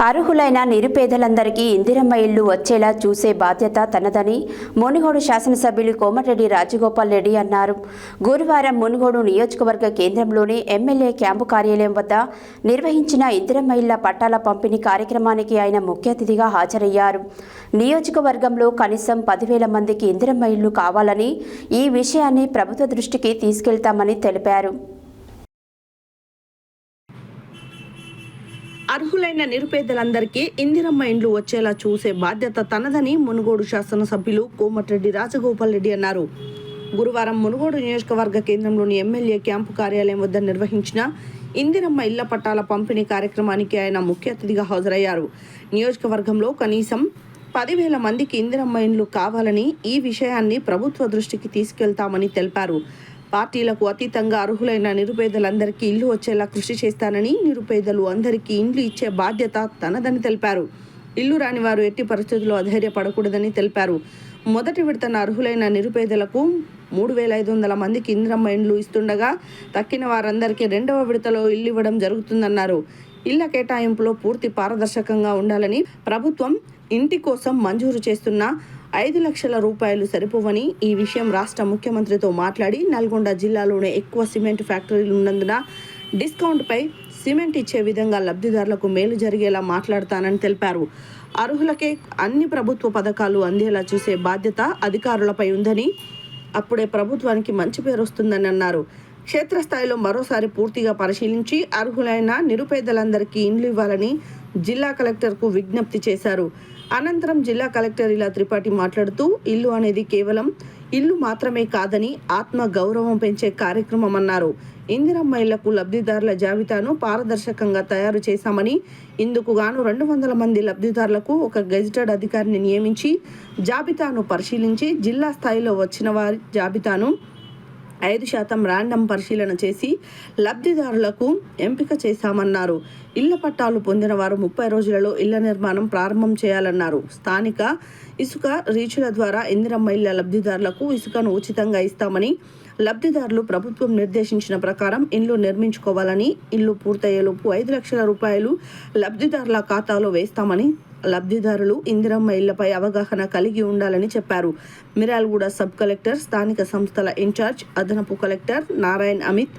అర్హులైన నిరుపేదలందరికీ ఇందిరమ్మ ఇల్లు వచ్చేలా చూసే బాధ్యత తనదని మునుగోడు శాసనసభ్యులు కోమటిరెడ్డి రాజగోపాల్ రెడ్డి అన్నారు. గురువారం మునుగోడు నియోజకవర్గ కేంద్రంలోని ఎమ్మెల్యే క్యాంపు కార్యాలయం వద్ద నిర్వహించిన ఇందిరమ్మ ఇళ్ళ పట్టాల పంపిణీ కార్యక్రమానికి ఆయన ముఖ్య అతిథిగా హాజరయ్యారు. నియోజకవర్గంలో కనీసం పదివేల మందికి ఇందిరమ్మ ఇల్లు కావాలని ఈ విషయాన్ని ప్రభుత్వ దృష్టికి తీసుకెళ్తామని తెలిపారు. అర్హులైన నిరుపేదలందరికీ ఇందిరమ్మ ఇండ్లు వచ్చేలా చూసే బాధ్యత తనదని మునుగోడు శాసనసభ్యులు కోమటిరెడ్డి రాజగోపాల్ రెడ్డి అన్నారు. గురువారం మునుగోడు నియోజకవర్గ కేంద్రంలోని ఎమ్మెల్యే క్యాంపు కార్యాలయం వద్ద నిర్వహించిన ఇందిరమ్మ ఇళ్ళ పట్టాల పంపిణీ కార్యక్రమానికి ఆయన ముఖ్య అతిథిగా హాజరయ్యారు. నియోజకవర్గంలో కనీసం పదివేల మందికి ఇందిరమ్మ ఇండ్లు కావాలని ఈ విషయాన్ని ప్రభుత్వ దృష్టికి తీసుకెళ్తామని తెలిపారు. పార్టీలకు అతీతంగా అర్హులైన నిరుపేదలందరికీ ఇల్లు వచ్చేలా కృషి చేస్తానని నిరుపేదలు అందరికీ ఇండ్లు ఇచ్చే బాధ్యత తనదని తెలిపారు. ఇల్లు రాని వారు ఎట్టి పరిస్థితుల్లో అధైర్యపడకూడదని తెలిపారు. మొదటి విడతన అర్హులైన నిరుపేదలకు మూడు వేల ఐదు వందల మందికి ఇందిరమ్మ ఇండ్లు ఇస్తుండగా తక్కిన వారందరికీ రెండవ విడతలో ఇల్లు ఇవ్వడం జరుగుతుందన్నారు. ఇళ్ళ కేటాయింపులో పూర్తి పారదర్శకంగా ఉండాలని ప్రభుత్వం ఇంటి కోసం మంజూరు చేస్తున్న ఐదు లక్షల రూపాయలు సరిపోవని ఈ విషయం రాష్ట్ర ముఖ్యమంత్రితో మాట్లాడి నల్గొండ జిల్లాలోనే ఎక్కువ సిమెంట్ ఫ్యాక్టరీలు ఉన్నందున డిస్కౌంట్పై సిమెంట్ ఇచ్చే విధంగా లబ్ధిదారులకు మేలు జరిగేలా మాట్లాడతానని తెలిపారు. అర్హులకే అన్ని ప్రభుత్వ పథకాలు అందేలా చూసే బాధ్యత అధికారులపై ఉందని అప్పుడే ప్రభుత్వానికి మంచి పేరు వస్తుందని అన్నారు. క్షేత్రస్థాయిలో మరోసారి పూర్తిగా పరిశీలించి అర్హులైన నిరుపేదలందరికీ ఇండ్లు ఇవ్వాలని జిల్లా కలెక్టర్కు విజ్ఞప్తి చేశారు. అనంతరం జిల్లా కలెక్టర్ ఇలా త్రిపాఠి మాట్లాడుతూ ఇల్లు అనేది కేవలం ఇల్లు మాత్రమే కాదని ఆత్మ గౌరవం పెంచే కార్యక్రమం అన్నారు ఇందిరమ్మ ఇళ్ళకు లబ్ధిదారుల జాబితాను పారదర్శకంగా తయారు చేశామని ఇందుకు గాను రెండు వందల మంది లబ్ధిదారులకు ఒక గెజిటెడ్ అధికారిని నియమించి జాబితాను పరిశీలించి జిల్లా స్థాయిలో వచ్చిన వారి జాబితాను ఐదు శాతం ర్యాండమ్ పరిశీలన చేసి లబ్ధిదారులకు ఎంపిక చేశామన్నారు. ఇళ్ళ పట్టాలు పొందిన వారు ముప్పై రోజులలో ఇళ్ళ నిర్మాణం ప్రారంభం చేయాలన్నారు. స్థానిక ఇసుక రీచుల ద్వారా ఇందిరమ్మ ఇళ్ళ లబ్ధిదారులకు ఇసుకను ఉచితంగా ఇస్తామని లబ్ధిదారులు ప్రభుత్వం నిర్దేశించిన ప్రకారం ఇల్లు నిర్మించుకోవాలని ఇల్లు పూర్తయ్యేలోపు ఐదు లక్షల రూపాయలు లబ్ధిదారుల ఖాతాలో వేస్తామని లబ్ధిదారులు ఇందిరమ్మ ఇళ్ళపై అవగాహన కలిగి ఉండాలని చెప్పారు. మిరాల్గూడ సబ్ కలెక్టర్ స్థానిక సంస్థల ఇన్ఛార్జ్ అదనపు కలెక్టర్ నారాయణ్ అమిత్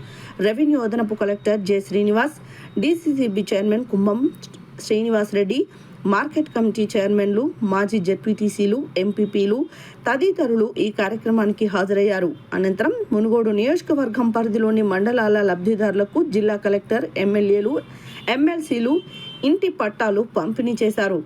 రెవెన్యూ అదనపు collector J Srinivas DCCB chairman Kumbham Srinivas Reddy market committee చైర్మన్లు మాజీ జెడ్పీటీసీలు ఎంపీపీలు తదితరులు ఈ కార్యక్రమానికి హాజరయ్యారు. అనంతరం మునుగోడు నియోజకవర్గం పరిధిలోని మండలాల లబ్ధిదారులకు జిల్లా కలెక్టర్ ఎమ్మెల్యేలు ఎమ్మెల్సీలు ఇంటి పట్టాలు పంపిణీ చేశారు.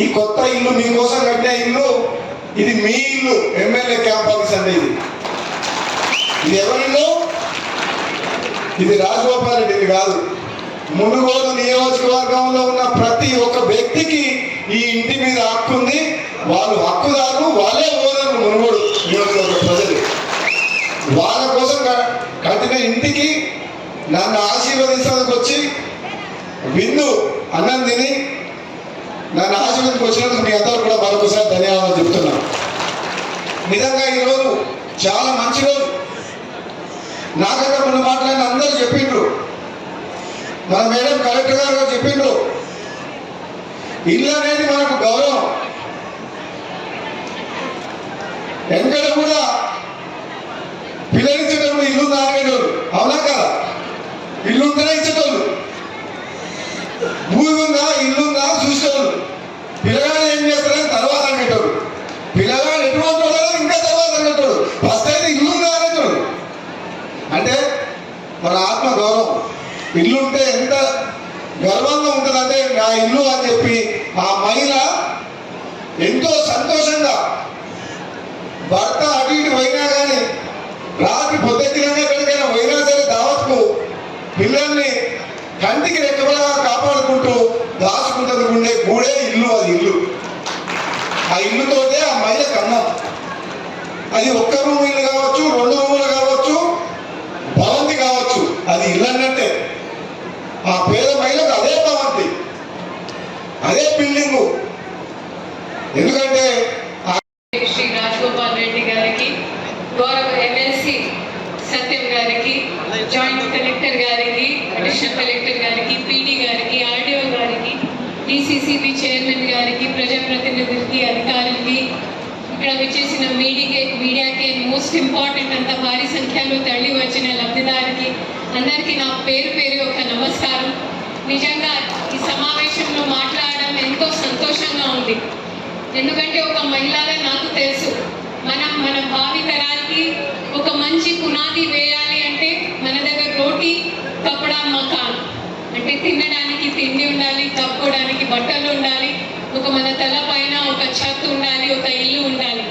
ఈ కొత్త ఇల్లు మీకోసం కట్టే ఇల్లు ఇది మీ ఇల్లు. ఎమ్మెల్యే క్యాంప్ ఆఫీస్ అండి ఇది. ఇది ఎవరిల్లు ఇది రాజగోపాల్ రెడ్డికి కాదు. మునుగోలు నియోజకవర్గంలో ఉన్న ప్రతి ఒక్క వ్యక్తికి ఈ ఇంటి మీద హక్కు ఉంది. వాళ్ళు హక్కుదారులు వాళ్ళే ఓనర్లు మునుగోడు నియోజకవర్గ ప్రజలు. వాళ్ళ కోసం కట్టిన ఇంటికి నన్ను ఆశీర్వదించడానికి వచ్చి విందు అన్నం తిని నన్ను ఆశీర్వదించి వచ్చినందుకు మీ అందరూ కూడా మరొకసారి ధన్యవాదాలు చెప్తున్నాను నిజంగా ఈరోజు చాలా మంచి రోజు. నాకన్నా మొన్న చెప్పిండ్రు. మన మేడం కలెక్టర్ గారు కూడా చెప్పిండ్రు. ఇల్లు అనేది మనకు గౌరవం. ఎక్కడ కూడా పిల్లలించేటప్పుడు ఇల్లు నాగేటోళ్ళు అవునా కదా? ఇల్లు ఉంటేనే ఇచ్చేటోళ్ళు. భూమి ఉందా? ఇల్లు ఉందా చూసేవాళ్ళు పిల్లగాడు ఏం చేస్తారని తర్వాత అనేటోడు పిల్లగాడు వాడు ఎటువంటి వాడు ఇంకా తర్వాత అనేటోడు ఫస్ట్ అయితే ఇల్లు ఉందా అనేటోడు అంటే మన ఆత్మ గౌరవం ఇల్లు ఉంటే ఎంత గర్వంగా ఉంటుందంటే నా ఇల్లు అని చెప్పి ఆ మహిళ ఎంతో సంతోషంగా భర్త అటు ఇటు పోయినా కానీ రాత్రి పొద్దుకిలోనే ఎక్కడికైనా పోయినా సరే దావత్కు పిల్లల్ని కంటికి రెక్కబడగా కాపాడుకుంటూ దాచుకుంటుంది ఉండే గూడే ఇల్లు అది ఇల్లు. ఆ ఇల్లుతోటే ఆ మహిళ కన్నా. అది ఒక్క రూమ్ ఇల్లు కావచ్చు రెండు రూములు కావచ్చు భవంతి కావచ్చు అది ఇల్లు అన్నట్టే ఆ పేద మహిళకు అదే భవంతి అదే బిల్డింగ్ ఎందుకంటే శ్రీ రాజగోపాల్ రెడ్డి గారికి గౌరవ ఎమ్మెల్సీ సత్యం గారికి జాయింట్ కలెక్టర్ గారికి అడిషనల్ కలెక్టర్ గారికి పీడీ గారికి ఆర్డీఓ గారికి డిసిసిబి చైర్మన్ గారికి ప్రజాప్రతినిధులకి అధికారులకి ఇక్కడ వచ్చేసిన మీడియా మీడియాకి మోస్ట్ ఇంపార్టెంట్ అంత భారీ సంఖ్యలో తరలి వచ్చిన లబ్ధిదారికి అందరికీ నా పేరు పేరు ఒక నమస్కారం. నిజంగా ఈ సమావేశంలో మాట్లాడడం ఎంతో సంతోషంగా ఉంది. ఎందుకంటే ఒక మహిళగా నాకు తెలుసు మనం మన భావి తరాలకి ఒక మంచి పునాది వేయాలి అంటే మన దగ్గర రోటీ కప్పడా మకాన్. అంటే తినడానికి తిండి ఉండాలి కప్పుకోవడానికి బట్టలు ఉండాలి ఒక మన తల పైన ఒక ఛత్ ఉండాలి ఒక ఇల్లు ఉండాలి.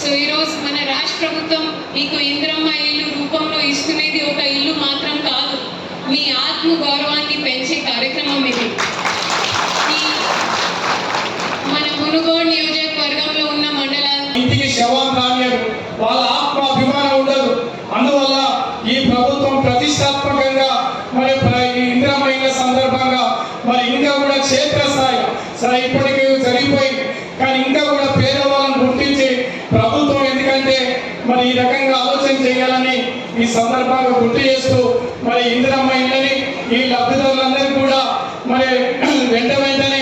సో ఈరోజు మన రాష్ట్ర ప్రభుత్వం మీకు ఇంద్రమ్మ ఇల్లు రూపంలో ఇస్తున్నది ఒక ఇల్లు మాత్రం ఆత్మ గౌరవాన్ని పెంచే కార్యక్రమం ఇది. మన మునుగోడు నియోజకవర్గంలో ఉన్న మండలాలు ఇంటికి శవం కాలేదు వాళ్ళ ఆత్మ అభిమానం ఉండదు. అందువల్ల ఈ ప్రభుత్వం ప్రతిష్టాత్మకంగా మరి ఇంద్రమైన సందర్భంగా మరి ఇంకా కూడా క్షేత్రస్థాయి సరే ఇప్పటికీ జరిగిపోయింది. కానీ ఇంకా కూడా పేదవాళ్ళని గుర్తించి ప్రభుత్వం ఎందుకంటే మరి ఈ రకంగా ఆలోచన చేయాలని ఈ సందర్భంగా గుర్తు చేస్తూ మరి ఇందిరమ్మ ఇళ్ళని ఈ లబ్ధిదారులందరికీ కూడా మరి వెంట వెంటనే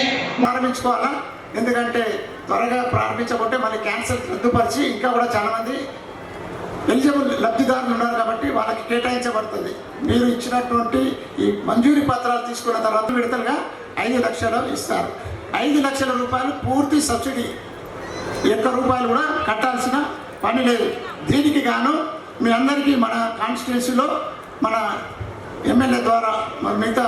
ప్రారంభించుకోవాలా ఎందుకంటే త్వరగా ప్రారంభించబట్టే మళ్ళీ క్యాన్సర్ రద్దుపరిచి ఇంకా కూడా చాలామంది ఎలిజిబుల్ లబ్ధిదారులు ఉన్నారు కాబట్టి వాళ్ళకి కేటాయించబడుతుంది. మీరు ఇచ్చినటువంటి ఈ మంజూరీ పత్రాలు తీసుకున్న తర్వాత విడతలుగా ఐదు లక్షలు ఇస్తారు. ఐదు లక్షల రూపాయలు పూర్తి సబ్సిడీ. ఒక్క రూపాయలు కూడా కట్టాల్సిన పని లేదు. దీనికి గాను మీ అందరికీ మన కాన్స్టిట్యున్సీలో మన ఎమ్మెల్యే ద్వారా మిగతా